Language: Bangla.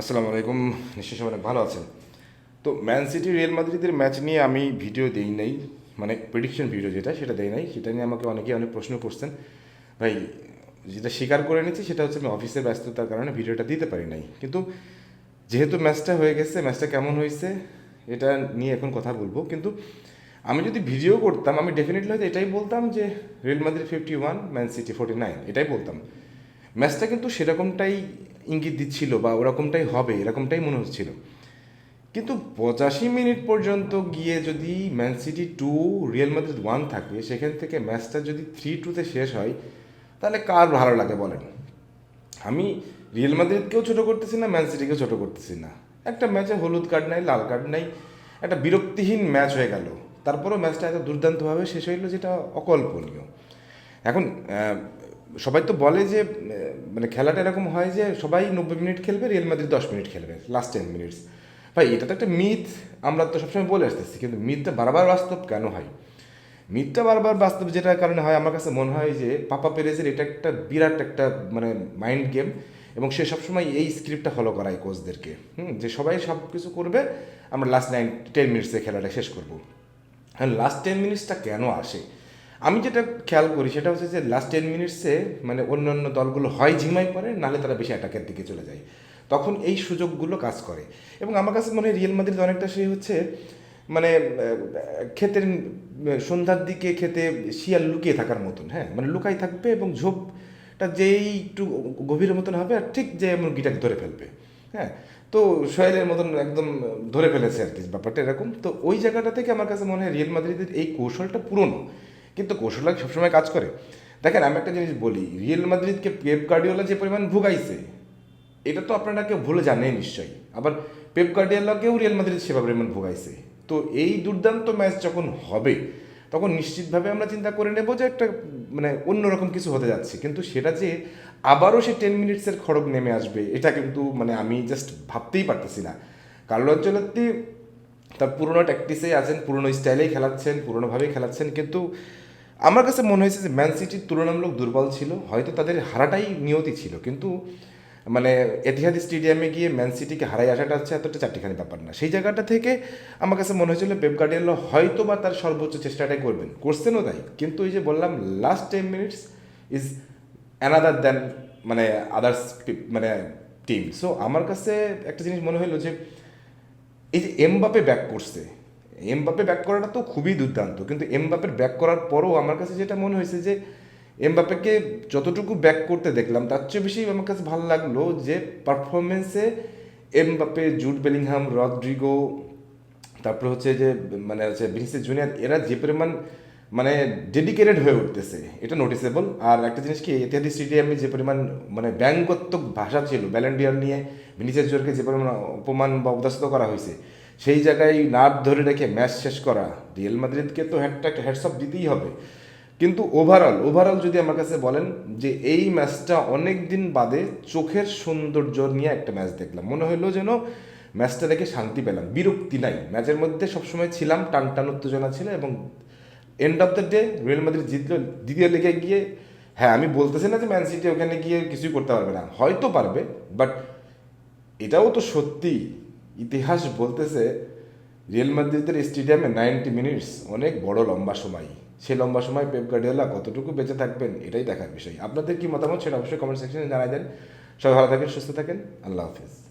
আসসালামু আলাইকুম। নিশ্চয়ই অনেক ভালো আছেন। তো ম্যান সিটি রিয়েল মাদ্রিদের ম্যাচ নিয়ে আমি ভিডিও দেই নাই। মানে প্রেডিকশন ভিডিও যেটা, সেটা দেই নাই। সেটা নিয়ে আমাকে অনেকেই অনেক প্রশ্ন করছেন। ভাই, যেটা স্বীকার করে নিচ্ছি সেটা হচ্ছে আমি অফিসের ব্যস্ততার কারণে ভিডিওটা দিতে পারি নাই। কিন্তু যেহেতু ম্যাচটা হয়ে গেছে ম্যাচটা কেমন হয়েছে, এটা নিয়ে এখন কথা বলব। কিন্তু আমি যদি ভিডিও করতাম, আমি ডেফিনেটলি হয়তো এটাই বলতাম যে Real Madrid fifty one Man City forty nine এটাই বলতাম। ম্যাচটা কিন্তু সেরকমটাই ইঙ্গিত দিচ্ছিল বা ওরকমটাই হবে, এরকমটাই মনে হচ্ছিল। কিন্তু পঁচাশি মিনিট পর্যন্ত গিয়ে যদি Man City two Real Madrid one থাকে, সেখান থেকে ম্যাচটা যদি থ্রি টুতে শেষ হয়, তাহলে কার ভালো লাগে বলেন? আমি রিয়েল মাদ্রিদকেও ছোটো করতেছি না ম্যান সিটিকেও ছোটো করতেছি না। একটা ম্যাচে হলুদ কার্ড নাই, লাল কার্ড নাই, একটা বিরক্তিহীন ম্যাচ হয়ে গেল। তারপরেও ম্যাচটা এত দুর্দান্তভাবে শেষ হইল, যেটা অকল্পনীয়। এখন সবাই তো বলে যে মানে খেলাটা এরকম হয় যে সবাই নব্বই মিনিট খেলবে রিয়েল মাদ্রিদ দশ মিনিট খেলবে লাস্ট টেন মিনিটস ভাই, এটা তো একটা মিথ আমরা তো সবসময় বলে আসতেছি, কিন্তু মিথটা বারবার বাস্তব কেন হয়? মিথটা বারবার বাস্তব যেটার কারণে হয়, আমার কাছে মনে হয় যে পাপা পেরেজের এটা একটা বিরাট একটা মানে মাইন্ড গেম এবং সে সবসময় এই স্ক্রিপ্টটা ফলো করায় কোচদেরকে হুম, যে সবাই সব কিছু করবে, আমরা লাস্ট নাইন টেন মিনিটসে খেলাটা শেষ করব। হ্যাঁ লাস্ট টেন মিনিটসটা কেন আসে? আমি যেটা খেয়াল করি সেটা হচ্ছে যে লাস্ট টেন মিনিটসে মানে অন্যান্য দলগুলো হয় ঝিমাই পড়ে নাহলে তারা বেশি অ্যাটাকের দিকে চলে যায়। তখন এই সুযোগগুলো কাজ করে। এবং আমার কাছে মনে হয় রিয়েল মাদ্রিদ অনেকটা সেই হচ্ছে মানে ক্ষেতের সন্ধ্যার দিকে খেতে শিয়াল লুকিয়ে থাকার মতন হ্যাঁ? মানে লুকাই থাকবে এবং ঝোপটা যেই একটু গভীরের মতন হবে আর ঠিক যে মুরগিটাকে ধরে ফেলবে হ্যাঁ? তো সোহেলের মতন একদম ধরে ফেলেছে আর কি ব্যাপারটা এরকম। তো ওই জায়গাটা থেকে আমার কাছে মনে হয় রিয়েল মাদ্রিদের এই কৌশলটা পুরনো। কিন্তু কৌশলটা সবসময় কাজ করে? দেখেন, আমি একটা জিনিস বলি রিয়েল মাদ্রিদকে পেপ গার্ডিওলা যে পরিমাণ ভুগাইছে, এটা তো আপনারা কেউ ভুলে জানেন নিশ্চয়ই। আবার পেপ গার্ডিওলাকেও রিয়েল মাদ্রিদ সেবা পরিমাণ ভোগাইছে। তো এই দুর্দান্ত ম্যাচ যখন হবে, তখন নিশ্চিতভাবে আমরা চিন্তা করে নেব যে একটা মানে অন্যরকম কিছু হতে যাচ্ছে। কিন্তু সেটা যে আবারও সে টেন মিনিটসের খড়গ নেমে আসবে, এটা কিন্তু মানে আমি জাস্ট ভাবতেই পারতেছি না। কার্লো আঞ্চলত্তি তার পুরোনো ট্যাকটিসেই আছেন, পুরনো স্টাইলেই খেলাচ্ছেন, পুরনোভাবেই খেলাচ্ছেন, কিন্তু আমার কাছে মনে হয়েছে যে ম্যান সিটির তুলনামূলক দুর্বল ছিল, হয়তো তাদের হারাটাই নিয়তি ছিল। কিন্তু মানে এতিহাদ স্টেডিয়ামে গিয়ে ম্যান সিটিকে হারাই আসাটা হচ্ছে এতটা চারটিখানি ব্যাপার না। সেই জায়গাটা থেকে আমার কাছে মনে হয়েছিল পেপ গার্ডিয়াল হয়তো বা তার সর্বোচ্চ চেষ্টাটাই করবেন। করছেনও তাই। কিন্তু ওই যে বললাম last ten minutes is another than মানে আদার্স মানে টিম সো আমার কাছে একটা জিনিস মনে হলো যে, এই যে এমবাপে ব্যাক করছে এমবাপে ব্যাক করাটা তো খুবই দুর্দান্ত। কিন্তু এমবাপের ব্যাক করার পরও আমার কাছে যেটা মনে হয়েছে যে এমবাপেকে যতটুকু ব্যাক করতে দেখলাম, তার চেয়ে বেশি আমার কাছে ভালো লাগল যে পারফরমেন্সে এমবাপে জুট বেলিংহাম, রদ্রিগো, তারপর হচ্ছে যে মানে হচ্ছে ভিনিসিয়াস জুনিয়র, এরা যে পরিমাণ মানে ডেডিকেটেড হয়ে উঠতেছে, এটা নোটিসেবল আর একটা জিনিস কি, ইত্যাদি স্টেডিয়ামে যে পরিমাণ মানে ব্যঙ্গত্মক ভাষা ছিল ব্যালেন্ডিয়ার নিয়ে, ভিনিসিয়াস জুনিয়রকে যে পরিমাণ অপমান বা উদাসিত করা হয়েছে সেই জায়গায় নাট ধরে রেখে ম্যাচ শেষ করা, রিয়েল মাদ্রিদকে তো একটা হেডসঅপ দিতেই হবে। কিন্তু ওভারঅল ওভারঅল যদি আমার কাছে বলেন যে এই ম্যাচটা অনেক দিন বাদে চোখের সৌন্দর্য নিয়ে একটা ম্যাচ দেখলাম। মনে হলো যেন ম্যাচটা দেখে শান্তি পেলাম, বিরক্তি নাই। ম্যাচের মধ্যে সবসময় ছিলাম টান টান উত্তেজনা ছিল এবং end of the day Real Madrid জিতলো, দ্বিতীয় লেগে গিয়ে হ্যাঁ আমি বলতেছি না যে ম্যান সিটি ওখানে গিয়ে কিছুই করতে পারবে না, হয়তো পারবে বাট এটাও তো সত্যি ইতিহাস বলতেছে, রিয়েল মাদ্রিদের স্টেডিয়ামে নাইনটি মিনিটস, অনেক বড় লম্বা সময়। সেই লম্বা সময় পেপ গার্ডিওলা কতটুকু বেঁচে থাকবেন, এটাই দেখার বিষয়। আপনাদের কি মতামত সেটা অবশ্যই কমেন্ট সেকশনে জানাই দেন। সবাই ভালো থাকেন, সুস্থ থাকেন। আল্লাহ হাফিজ।